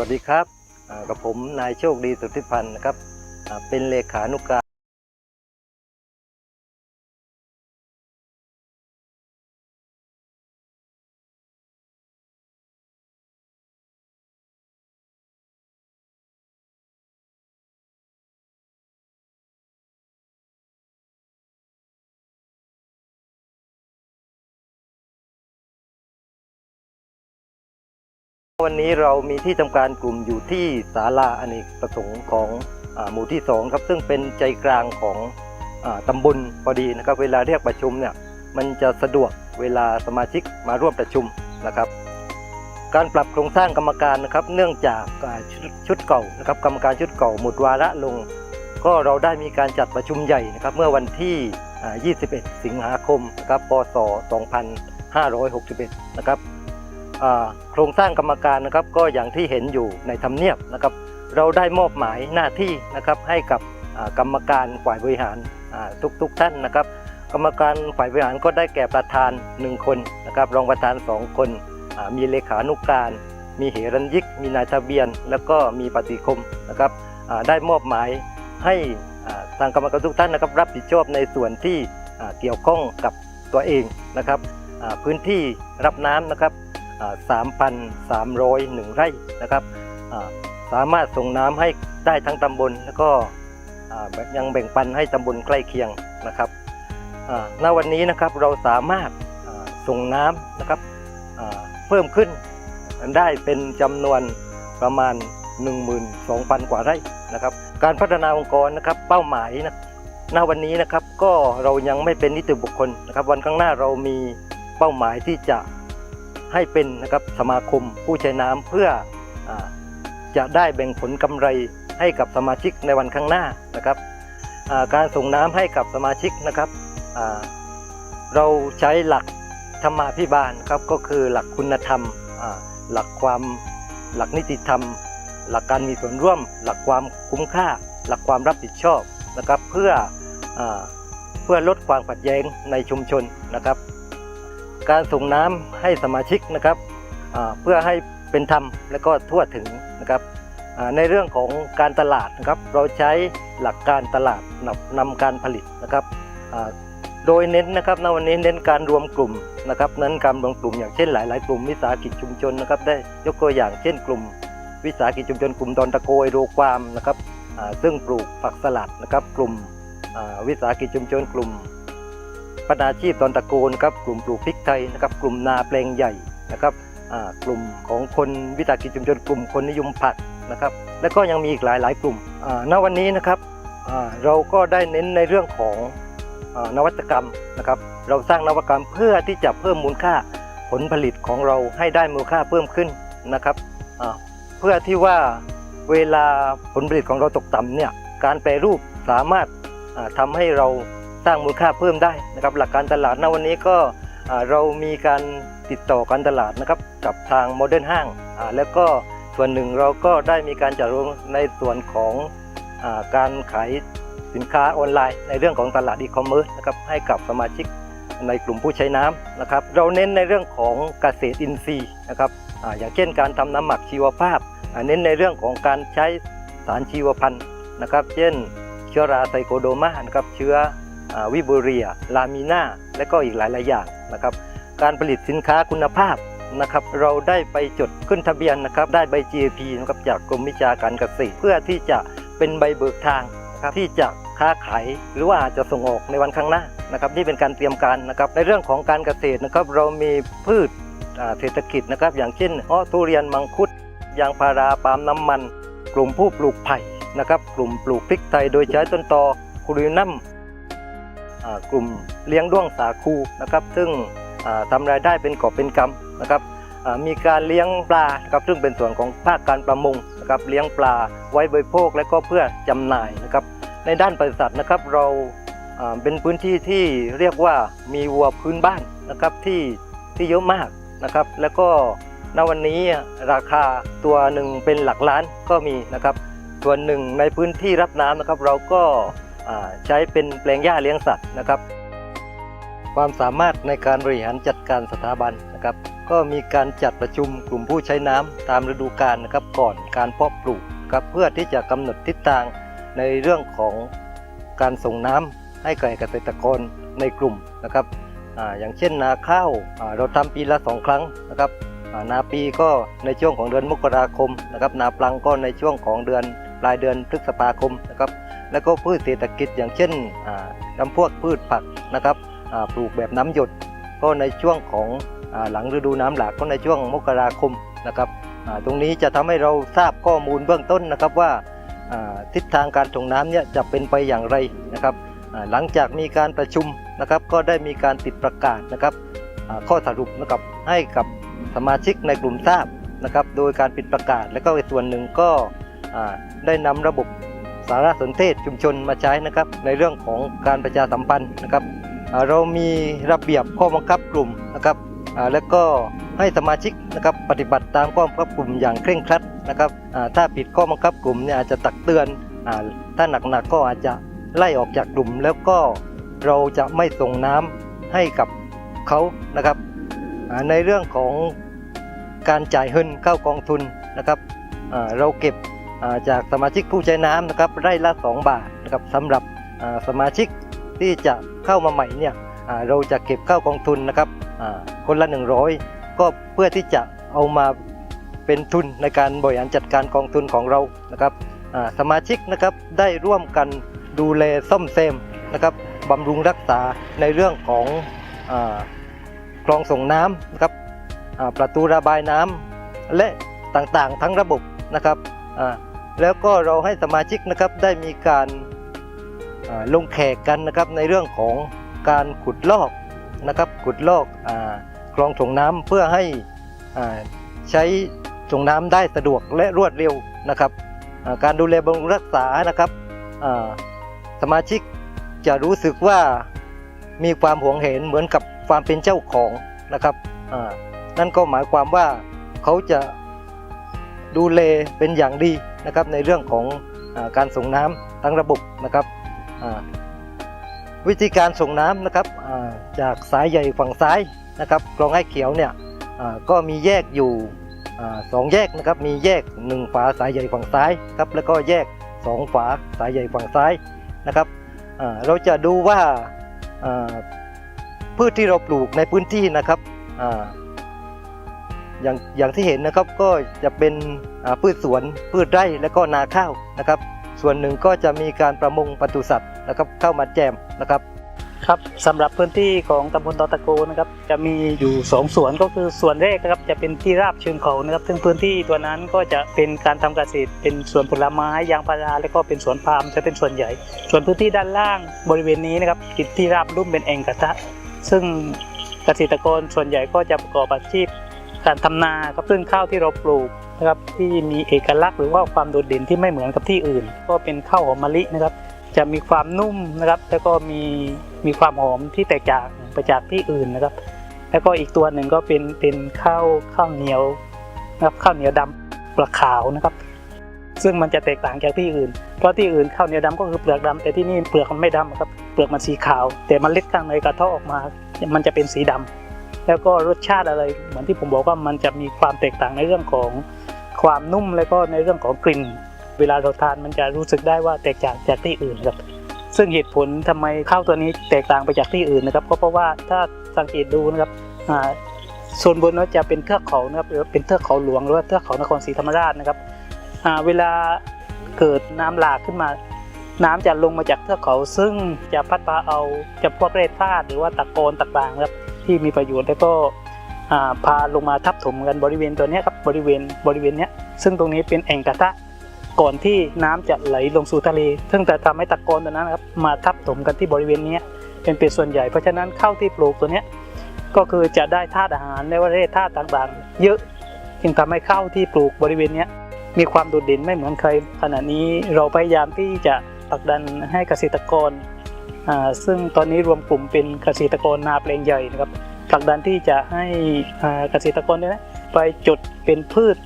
วัสดีครับกับผมนายโชคดีสุทธิพันธ์นะครับเป็นเลขานุกา วันนี้เรามีที่ทำการกลุ่มอยู่ที่ศาลาอเนกประสงค์ของอหมู่ที่2ครับซึ่งเป็นใจกลางของอาตำบลพอดีนะครับ เวลาเรียกประชุมเนี่ยมันจะสะดวกเวลาสมาชิกมาร่วมประชุมนะครับ การปรับโครงสร้างกรรมการนะครับ เนื่องจากชุดชุดเก่านะครับ กรรมการชุดเก่าหมดวาระลง ก็เราได้มีการจัดประชุมใหญ่นะครับ เมื่อวันที่ 21 สิงหาคมนะครับปศ2561 นะครับ โครงสร้างกรรมการนะครับก็อย่างที่เห็นอยู่ในทำเนียบนะครับ เราได้มอบหมายหน้าที่นะครับให้กับกรรมการฝ่ายบริหารทุกๆท่านนะครับ กรรมการฝ่ายบริหารก็ได้แก่ประธาน 1 คนนะครับ รองประธาน 2 คน มีเลขานุกการ มีเหรัญยิก มีนายทะเบียน แล้วก็มีปฏิคมนะครับได้มอบหมายให้ทางกรรมการทุกท่านนะครับรับผิดชอบในส่วนที่เกี่ยวข้องกับตัวเองนะครับพื้นที่รับน้ำนะครับ 3,301 ไร่นะครับสามารถส่งน้ำให้ได้ทั้งตำบล แล้วก็ยังแบ่งปันให้ตำบลใกล้เคียงนะครับณวันนี้นะครับเราสามารถส่งน้ำนะครับเพิ่มขึ้นได้เป็นจำนวนประมาณ 12,000 กว่าไร่นะครับ การพัฒนาองค์กรนะครับเป้าหมายนะณวันนี้นะครับก็เรายังไม่เป็นนิติบุคคลนะครับ วันข้างหน้าเรามีเป้าหมายที่จะ ให้เป็นนะครับสมาคมผู้ใช้น้ำเพื่ออจะได้แบ่งผลกำไรให้กับสมาชิกในวันข้างหน้านะครับการส่งน้ำให้กับสมาชิกนะครับเราใช้หลักธรรมาภิบาลครับก็คือหลักคุณธรรมหลักความหลักนิติธรรม หลักการมีส่วนร่วม หลักความคุ้มค่า หลักความรับผิดชอบนะครับเพื่ออเพื่อลดความขัดแย้งในชุมชนนะครับ การส่งน้ำให้สมาชิกนะครับเพื่อให้เป็นธรรมและก็ทั่วถึงนะครับในเรื่องของการตลาดนะครับ เราใช้หลักการตลาดนำนำการผลิตนะครับโดยเน้นนะครับในวันนี้เน้นการรวมกลุ่มนะครับนั้นการรวมกลุ่มอย่างเช่นหลาย ๆ กลุ่มวิสาหกิจชุมชนนะครับได้ยกตัวอย่างเช่นกลุ่ม วิสาหกิจชุมชนกลุ่มดอนตะโกยโรความนะครับซึ่งปลูกผักสลัดนะครับ กลุ่มวิสาหกิจชุมชนกลุ่ม พัฒนาอาชีพตอนตะโกนครับกลุ่มปลูกพริกไทยนะครับกลุ่มนาแปลงใหญ่นะครับกลุ่มของคนวิสาหกิจชุมชนกลุ่มคนนิยมผักนะครับและก็ยังมีอีกหลายหลายกลุ่มณวันนี้นะครับเราก็ได้เน้นในเรื่องของอนวัตกรรมนะครับเราสร้างนวัตกรรมเพื่อที่จะเพิ่มมูลค่าผลผลิตของเราให้ได้มูลค่าเพิ่มขึ้นนะครับเพื่อที่ว่าเวลาผลผลิตของเราตกต่ำเนี่ยการแปรรูปสามารถอ่าทำให้เรา สร้างมูลค่าเพิ่มได้นะครับ หลักการตลาดณวันนี้ก็เรามีการติดต่อการตลาดนะครับกับทางโมเดิร์นห้างแล้วก็ส่วนหนึ่งเราก็ได้มีการจัดรวมในส่วนของอการขายสินค้าออนไลน์ ในเรื่องของตลาดอีคอมเมิร์ซนะครับให้กับสมาชิกในกลุ่มผู้ใช้น้ำนะครับ เราเน้นในเรื่องของเกษตรอินทรีย์นะครับออย่างเช่นการทำน้ำหมักชีวภาพ เน้นในเรื่องของการใช้สารชีวพันธุ์นะครับ เช่น เชื้อราไซโคโดมานะครับเชื้อ วิบูเรีย ลามิน่า และก็อีกหลายๆอย่างนะครับ การผลิตสินค้าคุณภาพนะครับ เราได้ไปจดขึ้นทะเบียนนะครับ ได้ใบ GAP นะครับจากกรมวิชาการเกษตร เพื่อที่จะเป็นใบเบิกทางนะครับที่จะค้าขายหรือว่าอาจจะส่งออกในวันข้างหน้านะครับนี่เป็นการเตรียมการนะครับ ในเรื่องของการเกษตรนะครับ เรามีพืชเศรษฐกิจนะครับ อย่างเช่นอ้อทุเรียนมังคุดยางพาราปาล์มน้ำมัน กลุ่มผู้ปลูกไผ่นะครับ กลุ่มปลูกพริกไทยโดยใช้ต้นตอคูรินัม กลุ่มเลี้ยงด้วงสาคูนะครับ ซึ่งอ่าทำรายได้เป็นกอบเป็นกำนะครับมีการเลี้ยงปลานะครับซึ่งเป็นส่วนของภาคการประมงนะครับเลี้ยงปลาไว้บริโภคและก็เพื่อจำหน่ายนะครับ ในด้านปศุสัตว์นะครับเราเป็นพื้นที่ที่เรียกว่ามีวัวพื้นบ้านนะครับที่ที่เยอะมากนะครับ แล้วก็ณวันนี้ราคาตัวหนึ่งเป็นหลักล้านก็มีนะครับ ส่วนหนึ่งในพื้นที่รับน้ำนะครับ เราก็ ใช้เป็นแปลงหญ้าเลี้ยงสัตว์นะครับ ความสามารถในการบริหารจัดการสถาบันนะครับ ก็มีการจัดประชุมกลุ่มผู้ใช้น้ำตามฤดูกาลนะครับก่อนการเพาะปลูกครับเพื่อที่จะกำหนดทิศทางในเรื่องของการส่งน้ำให้แก่เกษตรกรในกลุ่มนะครับออย่างเช่นนาข้าวเราทำปีละสองครั้งนะครับนาปีก็ในช่วงของเดือนมกราคมนะครับนาปลังก็ในช่วงของเดือนปลายเดือนพฤษภาคมนะครับ แล้วก็พืชเศรษฐกิจอย่างเช่นอ่าจำพวกพืชผักนะครับปลูกแบบน้ำหยดก็ในช่วงของหลังฤดูน้ำหลากก็ในช่วงมกราคมนะครับตรงนี้จะทำให้เราทราบข้อมูลเบื้องต้นนะครับว่าทิศทางการส่งน้ำเนี่ยจะเป็นไปอย่างไรนะครับหลังจากมีการประชุมนะครับก็ได้มีการติดประกาศนะครับข้อสรุปนะครับให้กับสมาชิกในกลุ่มทราบนะครับโดยการปิดประกาศและก็ส่วนหนึ่งก็ได้นำระบบ สารสนเทศชุมชนมาใช้นะครับ ในเรื่องของการประชาสัมพันธ์นะครับเรามีระเบียบข้อบังคับกลุ่มนะครับแล้วก็ให้สมาชิกนะครับปฏิบัติตามข้อบังคับกลุ่มอย่างเคร่งครัดนะครับถ้าผิดข้อบังคับกลุ่มเนี่ยอาจจะตักเตือนอถ้าหนักๆก็อาจจะไล่ออกจากกลุ่ม แล้วก็เราจะไม่ส่งน้ำให้กับเขานะครับในเรื่องของการจ่ายเงินเข้ากองทุนนะครับเราเก็บ จากสมาชิกผู้ใช้น้ำนะครับไร่ละ 2 บาทนะครับสำหรับสมาชิกที่จะเข้ามาใหม่เนี่ยเราจะเก็บเข้ากองทุนนะครับคนละ 100 ก็เพื่อที่จะเอามาเป็นทุนในการบริหารจัดการกองทุนของเรานะครับสมาชิกนะครับได้ร่วมกันดูแลซ่อมแซมนะครับบำรุงรักษาในเรื่องของอคลองส่งน้ำนะครับประตูระบายน้ำและต่างๆทั้งระบบนะครับ แล้วก็เราให้สมาชิกนะครับได้มีการลงแขกกันนะครับในเรื่องของการขุดลอกนะครับขุดลอกอคลองส่งน้ำเพื่อให้ใช้ส่งน้ำได้สะดวกและรวดเร็วนะครับการดูแลบำรุงรักษานะครับสมาชิกจะรู้สึกว่ามีความหวงเห็นเหมือนกับความเป็นเจ้าของนะครับนั่นก็หมายความว่าเขาจะดูแลเป็นอย่างดี นะครับในเรื่องของอการส่งน้ำทั้งระบบนะครับวิธีการส่งน้ำนะครับาจากสายใหญ่ฝั่งซ้ายนะครับคลองไอ้เขียวเนี่ยก็มีแยกอยู่สองแยกนะครับมีแยกหนึ่งฝาสายใหญ่ฝั่งซ้ายครับแล้วก็แยกสองฝาสายใหญ่ฝั่งซ้ายนะครับเราจะดูว่าอ่าพืชที่เราปลูกในพื้นที่นะครับ อย่างอย่างที่เห็นนะครับก็จะเป็นพืชสวนพืชไร่และก็นาข้าวนะครับ ส่วนหนึ่งก็จะมีการประมงปศุสัตว์นะครับเข้ามาแจมนะครับครับสำหรับพื้นที่ของตำบลตอตะโกนะครับจะมีอยู่สองสวนก็คือส่วนแรกนะครับจะเป็นที่ราบเชิงเขานะครับ ซึ่งพื้นที่ตัวนั้นก็จะเป็นการทำเกษตร เป็นสวนผลไม้ยางพาราและก็เป็นสวนปาล์มจะเป็นส่วนใหญ่ ส่วนพื้นที่ด้านล่างบริเวณนี้นะครับติดที่ราบลุ่มเป็นแอ่งกระทะ ซึ่งเกษตรกรส่วนใหญ่ก็จะประกอบอาชีพ การทำนาครับซึ่งข้าวที่เราปลูกนะครับที่มีเอกลักษณ์หรือว่าความโดดเด่นที่ไม่เหมือนกับที่อื่น ก็เป็นข้าวหอมมะลินะครับ จะมีความนุ่มนะครับแล้วก็มีมีความหอมที่แตกต่างไปจากที่อื่นนะครับ แล้วก็อีกตัวหนึ่งก็เป็นเป็นข้าวข้าวเหนียวนะครับข้าวเหนียวดำเปลือกขาวนะครับ ซึ่งมันจะแตกต่างจากที่อื่น เพราะที่อื่นข้าวเหนียวดำก็คือเปลือกดำแต่ที่นี่เปลือกมันไม่ดำครับเปลือกมันสีขาว แต่มันเล็ดข้างในกระเทาะออกมา มันจะเป็นสีดำ แล้วก็รสชาติอะไร เหมือนที่ผมบอกว่ามันจะมีความแตกต่างในเรื่องของความนุ่มแล้วก็ในเรื่องของกลิ่น เวลาเราทานมันจะรู้สึกได้ว่าแตกต่างจากที่อื่นครับ ซึ่งเหตุผลทำไมข้าวตัวนี้แตกต่างไปจากที่อื่นนะครับ ก็เพราะว่าถ้าสังเกตดูนะครับอ่าโซนบนนั้นจะเป็นเทือกเขานะครับหรือเป็นเทือกเขาหลวงหรือว่าเทือกเขานครศรีธรรมราชนะครับเวลาเกิดน้ำหลากขึ้นมา น้ำจะลงมาจากเทือกเขา ซึ่งจะพัดพาเอาจะพวกแร่ธาตุหรือว่าตะกอนต่างๆนะครับ ที่มีประโยชน์แล้วก็พาลงมาทับถมกันบริเวณตัวนี้ครับบริเวณบริเวณนี้ซึ่งตรงนี้เป็นแอ่งกระทะก่อนที่น้ำจะไหลลงสู่ทะเล ซึ่งจะทำให้ตะกอนตัวนั้นครับมาทับถมกันที่บริเวณนี้เป็นเป็นส่วนใหญ่เพราะฉะนั้นข้าวที่ปลูกตัวนี้ก็คือจะได้ธาตุอาหารและว่าแร่ธาตุต่างๆ เยอะจึงทำให้ข้าวที่ปลูกบริเวณนี้มีความโดดเด่นไม่เหมือนใครขณะนี้เราพยายามที่จะผลักดันให้เกษตรกรอ่า ซึ่งตอนนี้รวมกลุ่มเป็นเกษตรกรนาแปลงใหญ่นะครับผลักดันที่จะให้เกษตรกรเนี่ยนะไปจดเป็นพืช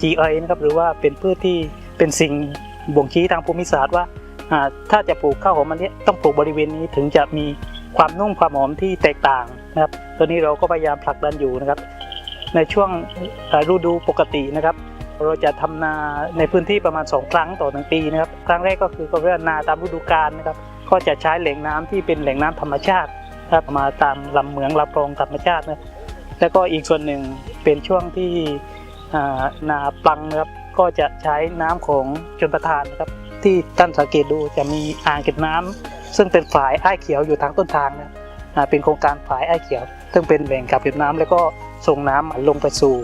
GI นะครับหรือว่าเป็นพืชที่เป็นสิ่งบ่งชี้ทางภูมิศาสตร์ว่าถ้าจะปลูกข้าวหอมมะลิต้องปลูกบริเวณนี้ถึงจะมีความนุ่มความหอมที่แตกต่างนะครับตัวนี้เราก็พยายามผลักดันอยู่นะครับ ในช่วงฤดูปกตินะครับ เราจะทำนาในพื้นที่ประมาณ 2 ครั้งต่อหนึ่งปีนะครับ ครั้งแรกก็คือก็เรียกนาตามฤดูกาลนะครับ ก็จะใช้แหล่งน้ำที่เป็นแหล่งน้ำธรรมชาติครับมาตามลำเหมืองลำคลองธรรมชาตินะแล้วก็อีกส่วนหนึ่งเป็นช่วงที่นาปังนะครับก็จะใช้น้ำของชนประทานนะครับที่ท่านสังเกตดูจะมีอ่างเก็บน้ำซึ่งเป็นฝายอ้ายเขียวอยู่ทางต้นทางนะเป็นโครงการฝายอ้ายเขียว ซึ่งเป็นแหล่งกักเก็บน้ำแล้วก็ส่งน้ำลงไปสู่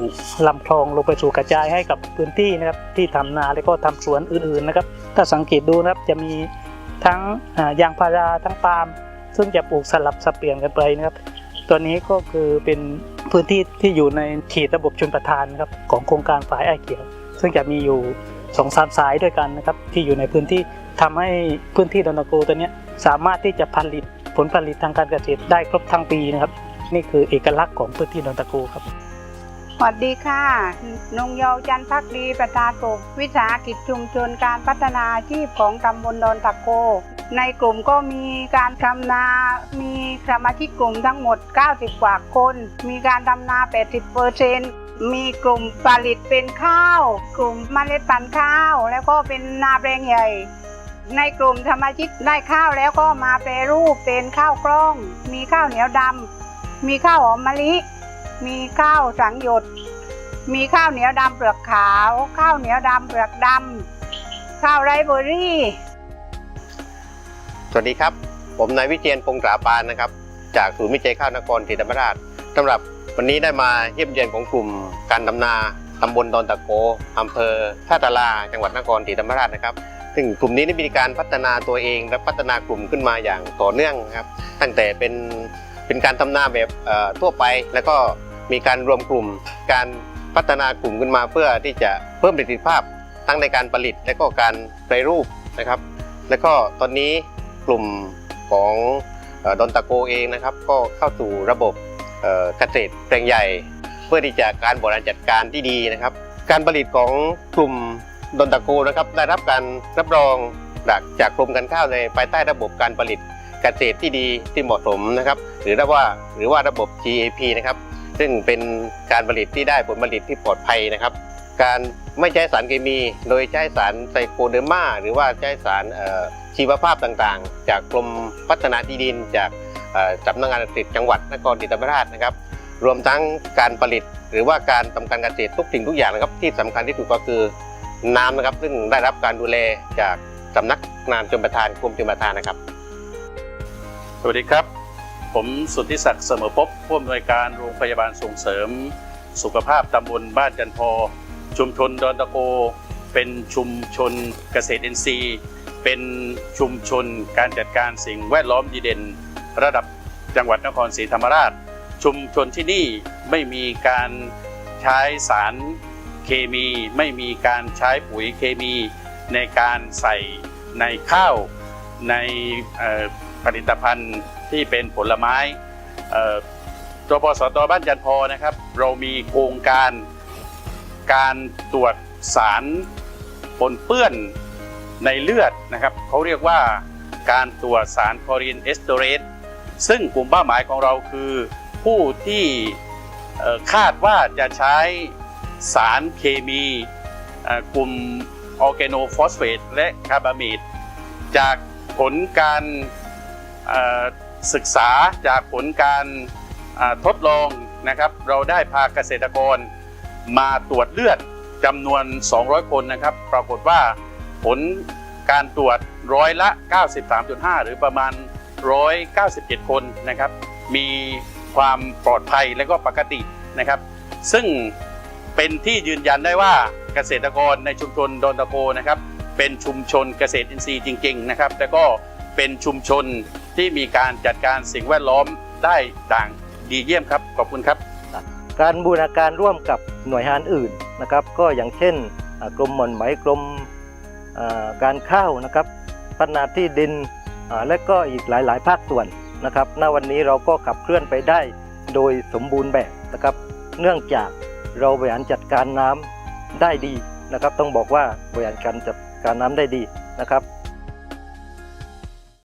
ลำคลองลงไปสู่กระจายให้กับพื้นที่นะครับที่ทำนาแล้วก็ทำสวนอื่นๆนะครับ ถ้าสังเกตดูนะครับจะมี ทั้งยางพาราทั้งปาล์มซึ่งจะปลูกสลับสับเปลี่ยนกันไปนะครับตัวนี้ก็คือเป็นพื้นที่ที่อยู่ในเขตระบบชนประทานนะครับของโครงการฝายไอเขียว ซึ่งจะมีอยู่สองสามสายด้วยกันนะครับที่อยู่ในพื้นที่ทำให้พื้นที่ดอนโกตัวนี้สามารถที่จะผลิตผลผลิตทางการเกษตรได้ครบทั้งปีนะครับ นี่คือเอกลักษณ์ของพื้นที่ดอนตะโกครับ สวัสดีค่ะ นงเยาวจันพักดีประธานกลุ่มวิสาหกิจชุมชนการพัฒนาอาชีพของตำบลดอนตะโก ในกลุ่มก็มีการทำนา มีสมาชิกกลุ่มทั้งหมด 90 กว่าคน มีการทำนา 80เปอร์เซนมีกลุ่มผลิตเป็นข้าว กลุ่มเมล็ดพันธุ์ข้าว แล้วก็เป็นนาแปลงใหญ่ ในกลุ่มสมาชิกได้ข้าวแล้วก็มาแปรรูปเป็นข้าวกล้อง มีข้าวเหนียวดำมีข้าวหอมมะลิ มีข้าวสังหยดมีข้าวเหนียวดำเปลือกขาว ข้าวเหนียวดำเปลือกดำข้าวไรเบอร์รี่ สวัสดีครับ ผมนายวิเชียนพงษ์ตราปานนะครับ จากศูนย์วิจัยข้าวนครศรีธรรมราชสำหรับวันนี้ได้มาเยี่ยมเยียนของกลุ่มการดำนาตำบลดอนตะโกอำเภอท่าตาราจังหวัดนครศรีธรรมราชนะครับ ซึ่งกลุ่มนี้ได้มีการพัฒนาตัวเองและพัฒนากลุ่มขึ้นมาอย่างต่อเนื่องครับ ตั้งแต่เป็น เป็นการทำนาแบบทั่วไป แล้วก็มีการรวมกลุ่มการพัฒนากลุ่มขึ้นมาเพื่อที่จะเพิ่มประสิทธิภาพทั้งในการผลิตและก็การแปรรูปนะครับ แล้วก็ตอนนี้กลุ่มของดอนตะโกเองนะครับ ก็เข้าสู่ระบบเกษตรแปลงใหญ่ เพื่อที่จะการบริหารจัดการที่ดีนะครับ การผลิตของกลุ่มดอนตะโกนะครับ ได้รับการรับรองจากกรมการข้าวในภายใต้ระบบการผลิต เกษตรที่ดีที่เหมาะสมนะครับ หรือว่าหรือว่าระบบ GAP นะครับ ซึ่งเป็นการผลิตที่ได้ผลผลิตที่ปลอดภัยนะครับ การไม่ใช้สารเคมี โดยใช้สารไซโคเดอร์มาหรือว่าใช้สารชีวภาพต่างๆ จากกรมพัฒนาที่ดิน จากสำนักงานเกษตรจังหวัดนครศรีธรรมราชนะครับ รวมทั้งการผลิตหรือว่าการทำการเกษตรทุกสิ่งทุกอย่างนะครับ ที่สำคัญที่สุดก็คือน้ำนะครับ ซึ่งได้รับการดูแลจากสำนักงานชลประทานกรมชลประทานนะครับ สวัสดีครับ ผมสุทธิศักดิ์เสมอภพผู้อำนวยการโรงพยาบาลส่งเสริม สุขภาพตำบลบ้านจันทอชุมชนดอนตะโก เป็นชุมชนเกษตรอินทรีย์ เป็นชุมชนการจัดการสิ่งแวดล้อมดีเด่น ระดับจังหวัดนครศรีธรรมราช ชุมชนที่นี่ไม่มีการใช้สารเคมี ไม่มีการใช้ปุ๋ยเคมี ในการใส่ในข้าวใน ผลิตภัณฑ์ที่เป็นผลไม้ตัวปสตบ้านจันทอนะครับ เรามีโครงการการตรวจสารปนเปื้อนในเลือดนะครับเขาเรียกว่าการตรวจสารคอรีนเอสเตอเรตซึ่งกลุ่มเป้าหมายของเราคือผู้ที่คาดว่าจะใช้สารเคมีกลุ่มออร์แกโนฟอสเฟตและคาร์บามีดจากผลการ ศึกษาจากผลการทดลองนะครับ เราได้พาเกษตรกรมาตรวจเลือดจำนวน 200 คนนะครับ ปรากฏว่าผลการตรวจร้อยละ 93.5 หรือประมาณ 197 คนนะครับ มีความปลอดภัยและก็ปกตินะครับ ซึ่งเป็นที่ยืนยันได้ว่าเกษตรกรในชุมชนดอนตะโกนะครับ เป็นชุมชนเกษตรอินทรีย์จริง ๆ นะครับ แล้วก็เป็นชุมชน ที่มีการจัดการสิ่งแวดล้อมได้ด่างดีเยี่ยมครับ ขอบคุณครับ การบูรณาการร่วมกับหน่วยงานอื่นนะครับ ก็อย่างเช่นกรมหม่อนไหมกรมการข้าวนะครับพัฒนาที่ดินและก็อีกหลาย ๆ ภาคส่วนนะครับณวันนี้เราก็ขับเคลื่อนไปได้โดยสมบูรณ์แบบนะครับ เนื่องจากเราบริหารจัดการน้ำได้ดีนะครับ ต้องบอกว่าบริหารการจัดการน้ำได้ดีนะครับ